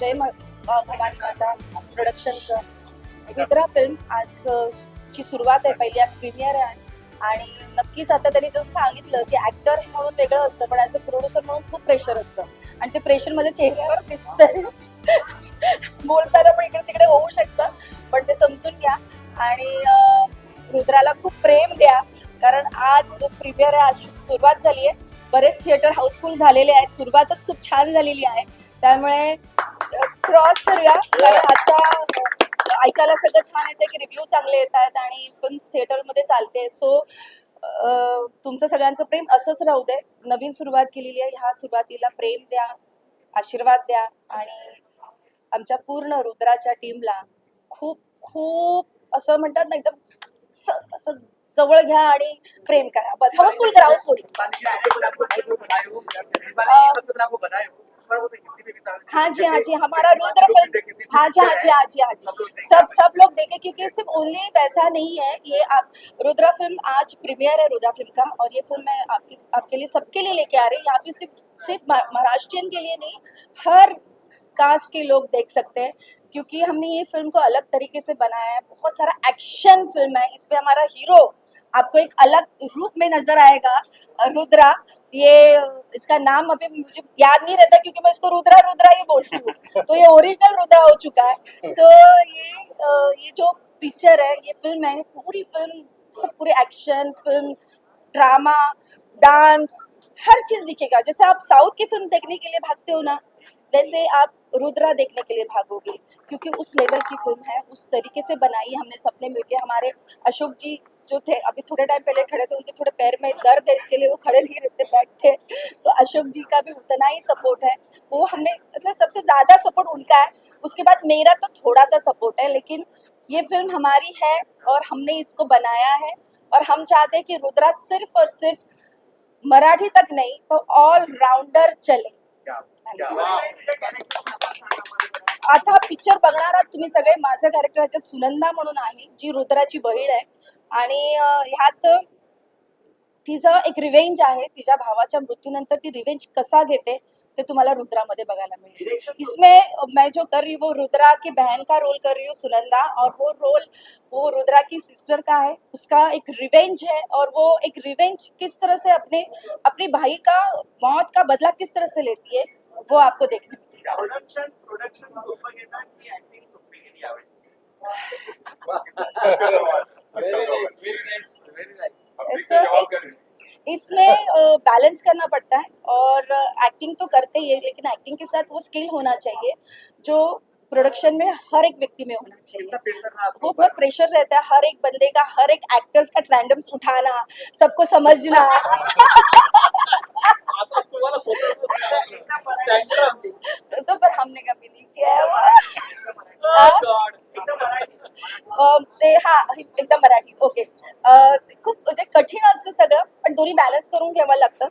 जय भवानी माता प्रोडक्शनचं withdraw film आज ची सुरुवात आहे. पहिली आज प्रीमियर आहे. आणि नक्कीच आता त्यांनी जसं सांगितलं की ऍक्टर म्हणून वेगळं असतं पण ॲज अ प्रोड्युसर म्हणून खूप प्रेशर असतं. आणि ते प्रेशर माझ्या चेहऱ्यावर दिसतंय. बोलताना पण इकडे तिकडे होऊ शकतं पण ते समजून घ्या. आणि रुद्राला खूप प्रेम द्या. कारण आज प्रीमियर आहे आज सुरुवात झाली आहे बरेच थिएटर हाऊसफुल झालेले आहेत. सुरुवातच खूप छान झालेली आहे. त्यामुळे क्रॉस करूया कारण आजचा अ, ऐकायला सगळं छान येतं की रिव्ह्यू चांगले येत आहेत आणि फिल्म थिएटरमध्ये चालते. सो तुमचं सगळ्यांचं प्रेम असंच राहू दे. नवीन सुरुवात केलेली आहे. ह्या सुरुवातीला प्रेम द्या आशीर्वाद द्या आणि आमच्या पूर्ण रुद्राच्या टीमला खूप खूप असं म्हणतात ना एकदम असं जवळ घ्या आणि प्रेम करा. बस हाऊसफुल करा हाऊसफुल हाँ जी हाँ जी हमारा रुद्र फ़िल्म हाँ जी हाँ जी हाँ जी हाँ जी। सब सब लोग देखे क्योंकि सिर्फ़ ओनली वैसा नहीं है ये आप रुद्रा फ़िल्म आज प्रीमियर है रुद्रा फ़िल्म का और ये फ़िल्म मैं आपकी आपके लिए सबके लिए लेके आ रही हूँ। यहाँ पे सिर्फ़ सिर्फ़ महाराष्ट्रियन के लिए नहीं हर कास्ट के लोग देख सकते हैं क्योंकि हमने ये फ़िल्म को अलग तरीके से बनाया है। बहुत सारा एक्शन फ़िल्म है। इसमें हमारा हीरो आपको एक अलग रूप में नज़र आएगा। रुद्रा ये इसका नाम अभी मुझे याद नहीं रहता क्योंकि मैं इसको रुद्रा रुद्रा ही बोलती हूँ। तो ये ओरिजिनल रुद्रा हो चुका है। सो so, ये ये जो पिक्चर है ये फ़िल्म है पूरी फ़िल्म सब पूरे एक्शन फ़िल्म ड्रामा डांस हर चीज़ दिखेगा। जैसे आप साउथ की फ़िल्म देखने के लिए भागते हो ना वैसे आप रुद्रा देखने के लिए भागोगे, क्योंकि उस लेवल की फ़िल्म है, उस तरीके से बनाई हमने सबने मिलके हमारे अशोक जी जो थे, अभी थोड़े टाइम पहले खड़े थे, उनके थोड़े पैर में दर्द है, इसके लिए वो खड़े नहीं रहते, बैठते तो अशोक जी का भी उतना ही सपोर्ट है। वो हमने मतलब सबसे ज़्यादा सपोर्ट उनका है। उसके बाद मेरा तो थोड़ा सा सपोर्ट है, लेकिन ये फ़िल्म हमारी है और हमने इसको बनाया है। और हम चाहते हैं कि रुद्रा सिर्फ़ और सिर्फ़ मराठी तक नहीं तो ऑल राउंडर चले आता पिक्चर बघणार आहात तुम्ही सगळे. माझं कॅरेक्टर ह्याच्यात सुनंदा म्हणून आहे जी रुद्राची बहीण आहे. आणि ह्यात तिचं एक रिवेंज आहे. तिच्या भावाच्या मृत्यूनंतर ती रिवेंज कसा घेते ते तुम्हाला रुद्रामध्ये बघायला मिळेल. इसमें मैं जो कर रही हूँ वो रुद्रा की बहन का रोल कर रही हूँ सुनंदा. और वो रोल वो रुद्रा की सिस्टर का है. उसका एक रिवेंज है. और वो एक रिवेंज किस तरह से अपने अपने भाई का मौत का बदला किस तरह से लेती है वो आपको देखने मिलेगा। इसमें बैलेंस करना पड़ता है और एक्टिंग तो करते ही है लेकिन एक्टिंग के साथ वो स्किल होना चाहिए जो प्रोडक्शन में हर एक व्यक्ति में होना चाहिए। वो बहुत प्रेशर रहता है हर एक बंदे का हर एक एक्टर्स का ट्रैंडम्स उठाना सबको समझना। तो पर हमने कभी नहीं किया है वो। अ, ते हा एकदम मराठी. ओके खूप म्हणजे कठीण असतं सगळं पण दोन्ही बॅलन्स करून घ्यावं लागतं.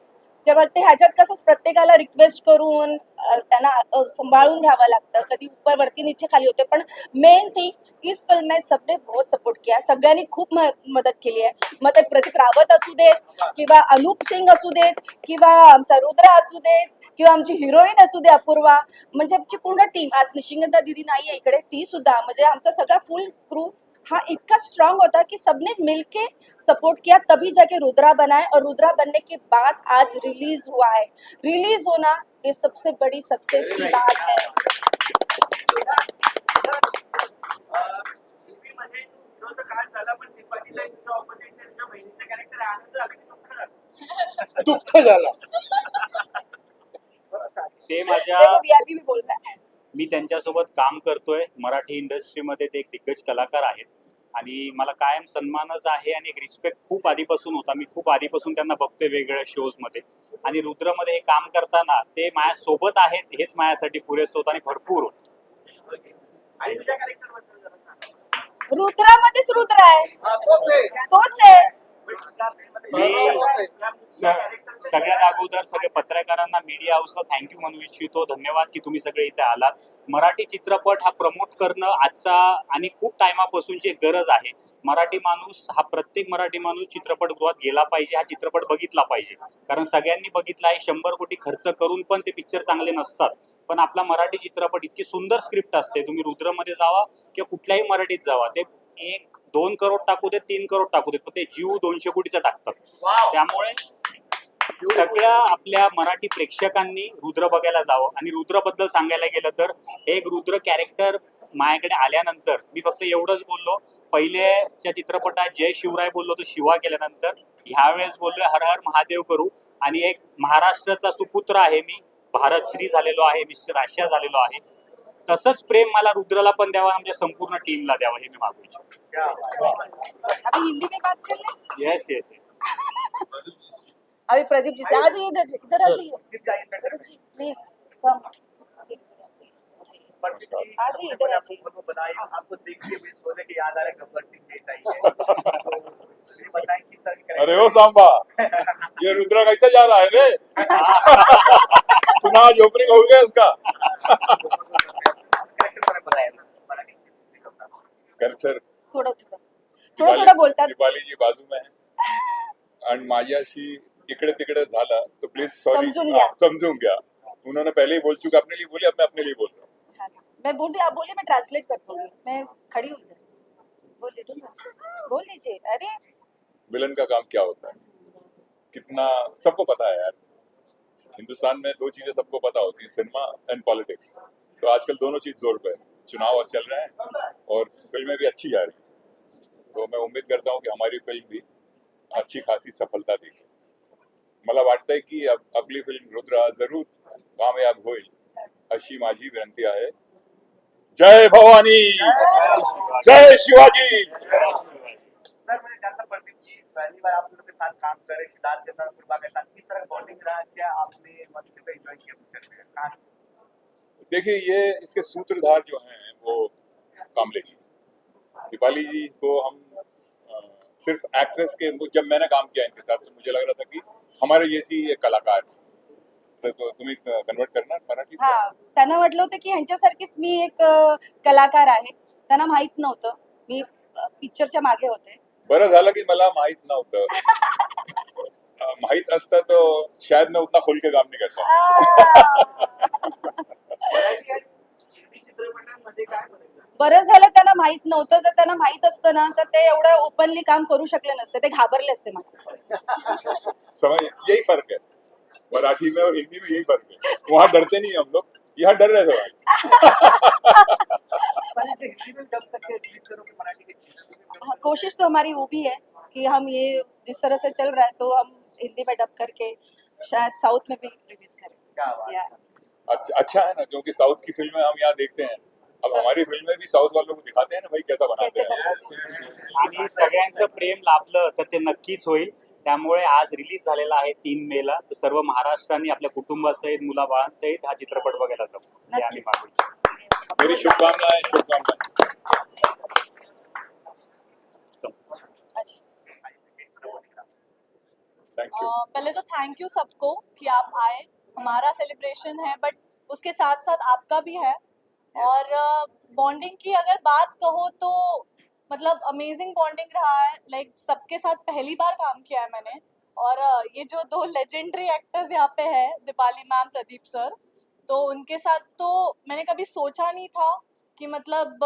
तेव्हा ते ह्याच्यात कसं प्रत्येकाला रिक्वेस्ट करून त्यांना सांभाळून घ्यावं लागतं. कधी ऊपर वरती नीचे खाली होते. पण मेन थिंग इस फिल्म में सबने बहुत सपोर्ट किया सगळ्यांनी खूप मदत केली आहे. मग ते प्रदीप रावत असू देत किंवा अनूप सिंग असू देत किंवा आमचा रुद्र असू देत किंवा आमची हिरोईन असू दे अपूर्वा. म्हणजे आमची पूर्ण टीम आज निशिंगता दिदी नाही आहे इकडे ती सुद्धा. म्हणजे आमचा सगळा फुल क्रू हाँ इतना स्ट्रांग होता है कि सबने मिल के सपोर्ट किया तभी जाके रुद्रा बनाए और रुद्रा बनने के बाद आज रिलीज़ हुआ है। रिलीज़ होना ये सबसे बड़ी सक्सेस की बात है। दुःख झाला। ते माझ्या है मी त्यांच्यासोबत काम करतोय. मराठी इंडस्ट्रीमध्ये ते एक दिग्गज कलाकार आहेत. आणि मला कायम सन्मानच आहे आणि एक रिस्पेक्ट खूप आधीपासून होता. मी खूप आधीपासून त्यांना बघतोय वेगवेगळ्या शोजमध्ये आणि रुद्रमध्ये हे काम करताना ते माझ्यासोबत आहेत हेच माझ्यासाठी पुरेसं होतं आणि भरपूर होतं. रुद्रामध्येच रुद्र आहे. तोच आहे. सगळ्यात अगोदर सगळे पत्रकारांना मीडिया हाऊसला थँक्यू म्हणू इच्छितो. धन्यवाद की तुम्ही सगळे इथे आलात. मराठी चित्रपट हा प्रमोट करणं आजचा आणि खूप टायमापासूनची गरज आहे. मराठी माणूस हा प्रत्येक मराठी माणूस चित्रपटगृहात गेला पाहिजे हा चित्रपट बघितला पाहिजे. कारण सगळ्यांनी बघितला आहे शंभर कोटी खर्च करून पण ते पिक्चर चांगले नसतात. पण आपला मराठी चित्रपट इतकी सुंदर स्क्रिप्ट असते. तुम्ही रुद्रमध्ये जावा किंवा कुठल्याही मराठीत जावा. ते एक दोन करोड टाकू देत तीन करोड टाकू देत पण ते जीव दोनशे कोटीचा टाकतात. त्यामुळे सगळ्या आपल्या मराठी प्रेक्षकांनी रुद्र बघायला जावं. आणि रुद्रबद्दल सांगायला गेलं तर एक रुद्र कॅरेक्टर माझ्याकडे आल्यानंतर मी फक्त एवढंच बोललो. पहिल्याच्या चित्रपटात जय शिवराय बोललो तो शिवा केल्यानंतर ह्यावेळेस बोललोय हर हर महादेव करू. आणि एक महाराष्ट्राचा सुपुत्र आहे मी. भारत श्री झालेलो आहे मिस्टर आशिया झालेलो आहे. तसंच प्रेम मला रुद्रला पण द्यावा आमच्या संपूर्ण टीमला द्यावं हे मी मागू इच्छितो. अभी हिंदी में बात कर ले? येस येस येस अभी प्रदीप जी से आ इधर इधर आ जाइए। प्रदीप जी प्लीज़ कम पर फिर आ जाइए, इधर आ जाइए। आपको बताइए आपको देख के भी सोने की याद आ रहा है गब्बर सिंह जैसा ही है। तो बताएँ किस तरह की अरे ओ सांबा ये रुद्रा कैसे जा रहा है रे? सुना आज ओपनिंग हो गया इसका करेक्टर मैंने बताया मराठी कॅरेक्टर थोडं थोडं थोडं थोडं बोलतात. दिवाळी जी बाजू में आणि माझ्याशी इकडे तिकडे झालं तो प्लीज़ सॉरी समजून घ्या. समजून घ्या. उन्होंने पहले ही बोल चुका अपने लिए बोली अब मैं अपने लिए बोल रहा हूँ हाँ, मैं बोल रही आप बोलिए मैं ट्रांसलेट कर दूँगी मैं खड़ी हूँ इधर. बोल लीजिए अरे! विलन का काम क्या होता है? कितना सबको पता है यार. हिंदुस्तान में दो चीज़ें सबको पता होती है सिनेमा एंड पॉलिटिक्स तो आजकल दोनों चीज़ ज़ोर पे है. चुनाव चल रहे हैं और फ़िल्में भी अच्छी जा रही हैं। तो मैं उम्मीद करता हूँ की हमारी फ़िल्म भी अच्छी खासी सफलता देगी। मला वाटतंय की अब आपली फ़िल्म रुद्रा ज़रूर कामयाब होईल अशी माझी विनंती आहे. जय भवानी! जय शिवाजी! पहली बार आप लोगों के साथ काम कर रहे सिद्धार्थ के साथ पूर्वा के साथ किस तरह बॉन्डिंग रहा? क्या आपने मतलब पे एंजॉय किया पिक्चर में कहानी देखिए ये इसके सूत्रधार जो हैं वो कामले जी। दीपाली जी को हम सिर्फ एक्ट्रेस के जब मैंने काम किया इनके साथ तो मुझे लग रहा था कि हमारे जैसी एक कलाकार तो तुम्ही कन्वर्ट करणार मराठी हा त्यांना वाटलं होतं की ह्यांच्यासारखीच मी एक कलाकार आहे. त्यांना माहीत नव्हतं. मी पिक्चरच्या मागे होते. बरं झालं की मला माहीत नव्हतं. माहीत असतं तो शायद मैं उतना खोल के काम नहीं करता. चित्रपटांमध्ये काय बरं झालं त्यांना माहित नव्हतं. जर त्यांना माहित असतं ना तर ते एवढं ओपनली काम करू शकले नसते. ते घाबरले असते मला समझ यही फ़र्क है मराठी में और हिंदी में यही फ़र्क है वहाँ डरते नहीं हम लोग. यहाँ डर रहे थे भाई पहले हिंदी में जब तक रिलीज़ करोगे मराठी के हाँ, कोशिश तो हमारी वो भी है कि हम ये जिस तरह से चल रहा है तो हम हिंदी में डब करके शायद साउथ में भी रिलीज़ करें। क्या बात या अच्छा अच्छा है ना क्योंकि साउथ की फ़िल्में हम यहाँ देखते हैं। अब हमारी फिल्में भी साउथ वालों को दिखाते हैं ना भाई कैसा बनाते हैं। आणि सगळ्यांचं प्रेम लाभलं तर ते नक्कीच होईल. त्यामुळे आज रिलीज झालेला आहे तीन मे ला. तर सर्व महाराष्ट्रांनी आपल्या कुटुंबासहित मुलाबाळांसहित हा चित्रपट बघायला जाऊ. हे आम्ही मागू. मेरी शुभकामनाएं शुभकामनाएं अच्छा थैंक यू अ, पहले तो थैंक यू सबको कि आप आए. हमारा सेलिब्रेशन है बट उसके साथ साथ आपका भी है. और बॉन्डिंग की अगर बात कहो तो मतलब अमेजिंग बॉन्डिंग रहा है लाइक सबके साथ पहली बार काम किया है मैंने। और ये जो दो लेजेंडरी एक्टर्स यहाँ पे है, दीपाली मैम प्रदीप सर तो उनके साथ तो मैंने कभी सोचा नहीं था कि मतलब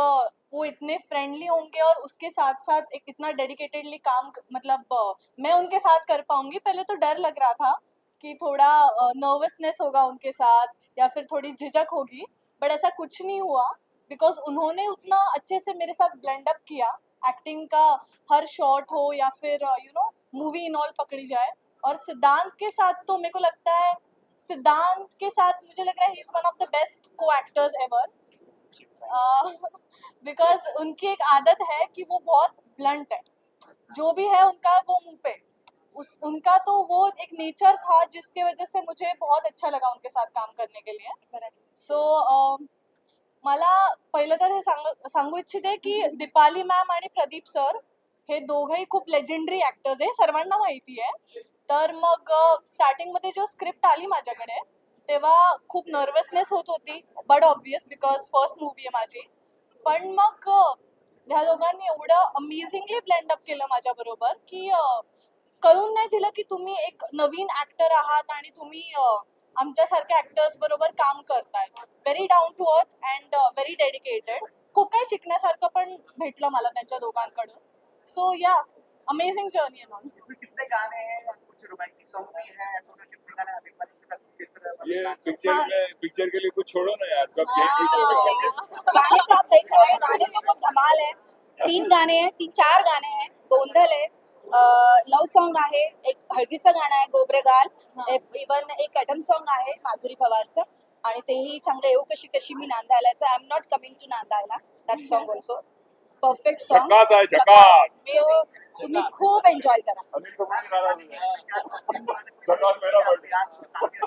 वो इतने फ्रेंडली होंगे और उसके साथ साथ एक इतना डेडिकेटेडली काम मतलब मैं उनके साथ कर पाऊँगी। पहले तो डर लग रहा था कि थोड़ा नर्वसनेस होगा उनके साथ या फिर थोड़ी झिझक होगी बट ऐसा कुछ नहीं हुआ बिकॉज़ उन्होंने उतना अच्छे से मेरे साथ ब्लेंड अप किया एक्टिंग का हर शॉट हो या फिर you know movie in all पकड़ी जाए। और सिद्धांत के साथ तो मेरे को लगता है, सिद्धांत के साथ मुझे लग रहा है he is one of the best को एक्टर्स एवर बिकॉज़ उनकी एक आदत है कि वो बहुत ब्लंट है। जो भी है उनका वो मुँह पे। उस उनका तो वो एक नेचर था जिसके वजह से मुझे बहुत अच्छा लगा उनके साथ काम करने के लिए। सो um, मला पहिलं तर हे सांग सांगू इच्छिते की दीपाली मॅम आणि प्रदीप सर हे दोघंही खूप लेजेंडरी ॲक्टर्स आहे सर्वांना माहिती आहे. तर मग स्टार्टिंगमध्ये जेव्हा स्क्रिप्ट आली माझ्याकडे तेव्हा खूप नर्वसनेस होत होती but obvious because first movie आहे माझी. पण मग ह्या दोघांनी एवढं अमेझिंगली ब्लेंड अप केलं माझ्याबरोबर की uh, कळून नाही दिलं की तुम्ही एक नवीन ऍक्टर आहात आणि तुम्ही आमच्यासारख्या ऍक्टर्स बरोबर काम करतायत very down to earth and very dedicated खूप काही शिकण्यासारखं पण भेटलं मला त्यांच्या दोघांकडून. सो या अमेझिंग जर्नी आहे गाने हैं हैं गाने के ये पिक्चर हाँ। में पिक्चर के लिए कुछ छोड़ो ना यार सब हाँ। गाने तो आप देख रहे हैं गाने तो बहुत धमाल है. तीन गाणे हैं तीन चार गाणे हैं गोंधळ आहे लव सॉन्ग आहे एक हळदीचं गाणं आहे गोबरेगाल. इवन एक ॲटम सॉन्ग आहे माधुरी पवारचं आणि तेही चांगलं येऊ कशी कशी मी नांदायलाचं I am not coming to नांदायला. That song also perfect song so तुम्ही खूप एन्जॉय करा.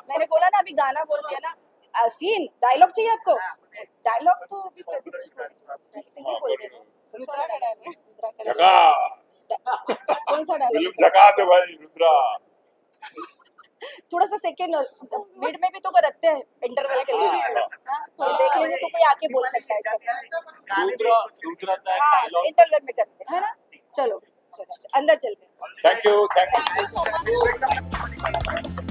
मैंने बोला ना अभी गाना बोल दिया ना सीन डायलॉग चाहिए आपको? डायलॉग तो अभी प्रदीप जी बोल ही झकास कौन सा फ़िल्म डायलॉग झकास है? भाई रुद्रा। थोड़ा सा सेकेंड मिड में भी तो रखते हैं इंटरवल के लिए। हाँ, तो देख लेंगे तो कोई आके बोल सकता है हाँ इंटरवल में करते हैं है ना? चलो अंदर चलते हैं। Thank you thank you so much.